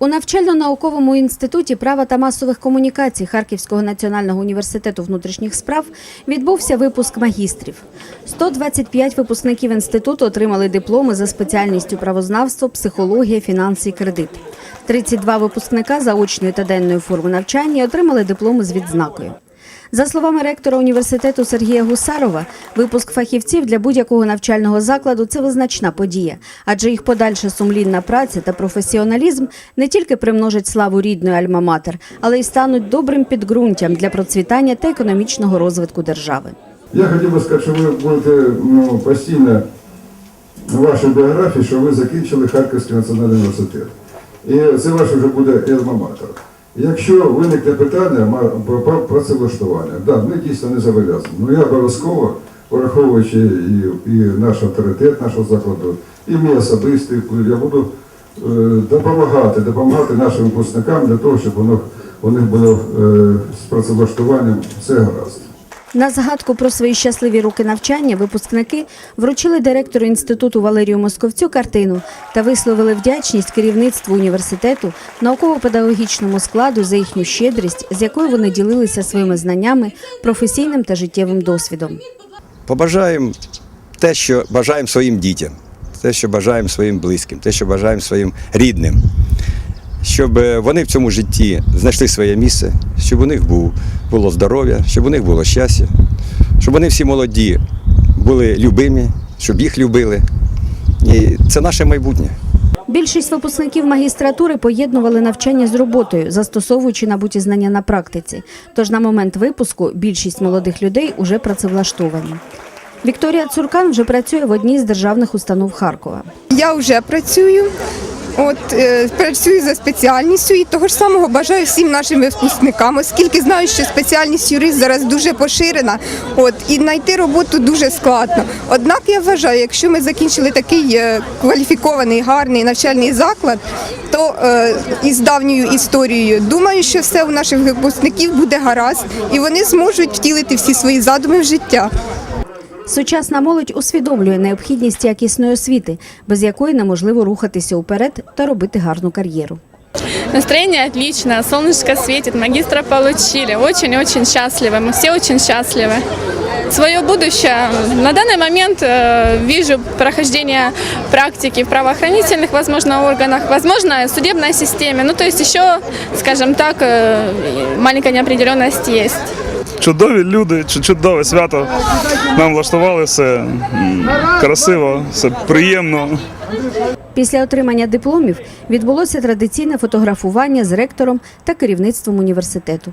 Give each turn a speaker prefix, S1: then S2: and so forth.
S1: У навчально-науковому інституті права та масових комунікацій Харківського національного університету внутрішніх справ відбувся випуск магістрів. 125 випускників інституту отримали дипломи за спеціальністю правознавство, психологія, фінанси і кредит. 32 випускника заочної та денної форми навчання отримали дипломи з відзнакою. За словами ректора університету Сергія Гусарова, випуск фахівців для будь-якого навчального закладу це визначна подія, адже їх подальша сумлінна праця та професіоналізм не тільки примножать славу рідної альма-матер, але й стануть добрим підґрунтям для процвітання та економічного розвитку держави.
S2: Я хотів би сказати, що ви будете ну, постійно в вашій біографії, що ви закінчили Харківський національний університет. І це ваше вже буде ельма-матер. Якщо виникне питання про працевлаштування, да, ми дійсно не зобов'язані. Ну я обов'язково, враховуючи і, і наш авторитет нашого закладу, і мій особистий вплив, я буду е, допомагати, допомагати нашим випускникам для того, щоб воно, у них було е, з працевлаштуванням все гаразд.
S1: На згадку про свої щасливі роки навчання випускники вручили директору інституту Валерію Московцю картину та висловили вдячність керівництву університету, науково-педагогічному складу за їхню щедрість, з якою вони ділилися своїми знаннями, професійним та життєвим досвідом.
S3: Побажаємо те, що бажаємо своїм дітям, те, що бажаємо своїм близьким, те, що бажаємо своїм рідним, щоб е, вони в цьому житті знайшли своє місце, щоб у них було здоров'я, щоб у них було щастя, щоб вони всі молоді були любимі, щоб їх любили. І це наше майбутнє.
S1: Більшість випускників магістратури поєднували навчання з роботою, застосовуючи набуті знання на практиці. Тож на момент випуску більшість молодих людей уже працевлаштовані. Вікторія Цуркан вже працює в одній з державних установ Харкова.
S4: Я вже працюю. От е, працюю за спеціальністю і того ж самого бажаю всім нашим випускникам, оскільки знаю, що спеціальність юрист зараз дуже поширена. От і знайти роботу дуже складно. Однак я вважаю, якщо ми закінчили такий е, кваліфікований, гарний навчальний заклад, то е, із давньою історією думаю, що все у наших випускників буде гаразд, і вони зможуть втілити всі свої задуми в життя.
S1: Сучасна молодь усвідомлює необхідність якісної освіти, без якої неможливо рухатися уперед та робити гарну кар'єру.
S5: Настроение отличное, солнышко светит, магистра получили. Очень-очень счастливы, мы все очень счастливы. Свое будущее. На данный момент э, вижу прохождение практики в правоохранительных, возможно, органах, возможно, в судебной системе. Ну, то есть еще, скажем так, э, маленькая неопределенность есть.
S6: чудові люди, чу- чудове свято. Нам влаштували все м, красиво, все приємно.
S1: Після отримання дипломів відбулося традиційне фотографування з ректором та керівництвом університету.